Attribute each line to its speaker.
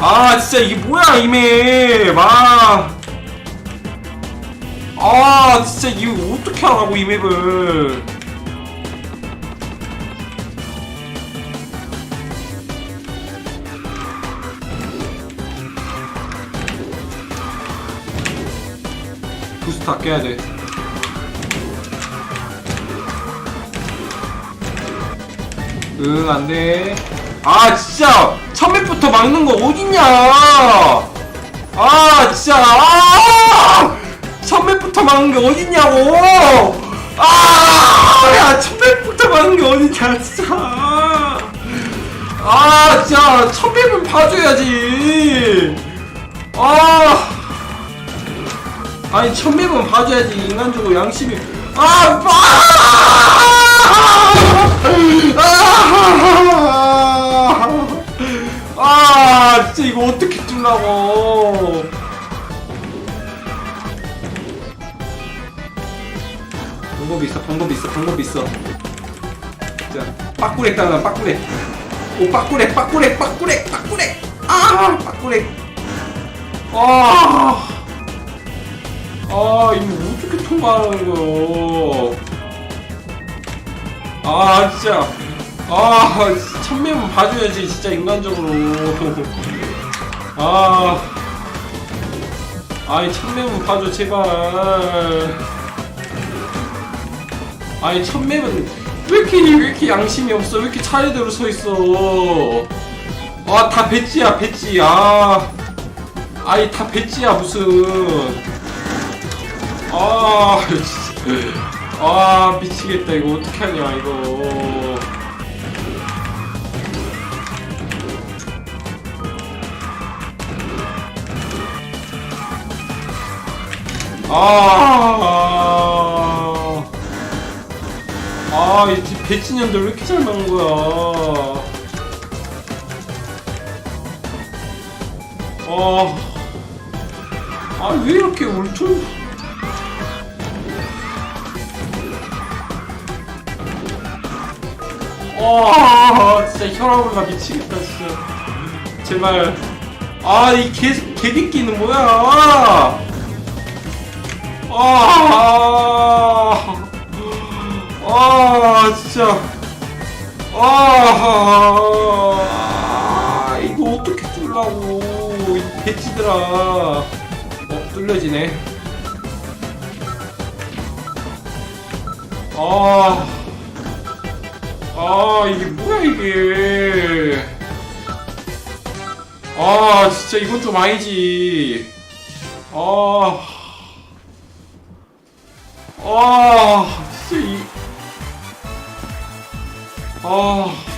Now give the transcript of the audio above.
Speaker 1: 아 진짜 이게 뭐야 이맵 아. 아 진짜 이거 어떻게 하라고 이 맵을 부스트 아껴야 돼 응, 안 돼. 아, 진짜! 첫맵부터 막는 거 어딨냐! 아, 진짜! 아! 첫맵부터 막는 게 어딨냐고! 아! 야, 첫맵부터 막는 게 어딨냐, 진짜! 아, 진짜! 첫맵은 봐줘야지! 아! 아니, 첫맵은 봐줘야지, 인간적으로 양심이. 아! 아! 이거 어떻게 뚫라고. 방법이 있어, 방법이 있어, 방법이 있어. 자, 빠꾸렉 당한 빠꾸렉. 오, 빠꾸렉, 빠꾸렉, 빠꾸렉, 빠꾸렉. 아, 빠꾸렉. 아, 아, 이거 어떻게 통과하는 거야? 아, 진짜. 아, 천명은 봐줘야지, 진짜 인간적으로. 아, 아이, 천명은 봐줘, 제발. 아니, 천명은 왜 이렇게, 왜 이렇게 양심이 없어? 왜 이렇게 차례대로 서 있어? 아, 다 배지야, 배지. 아, 아이, 다 배지야, 무슨. 아, 진짜. 아, 미치겠다. 이거 어떻게 하냐, 이거. 아, 아, 이 배치년들 왜 이렇게 잘 막는 거야? 아, 아, 왜 이렇게 울퉁? 와, 진짜 혈압 올라 미치겠다, 진짜. 제발. 아, 이 개, 개새끼는 뭐야? 아, 아, 진짜. 아, 이거 어떻게 뚫라고. 이 배치들아. 어, 뚫려지네. 아, 아, 이게 뭐야, 이게. 아, 진짜 이건 좀 아니지. 아. 아, 진짜 이. 아.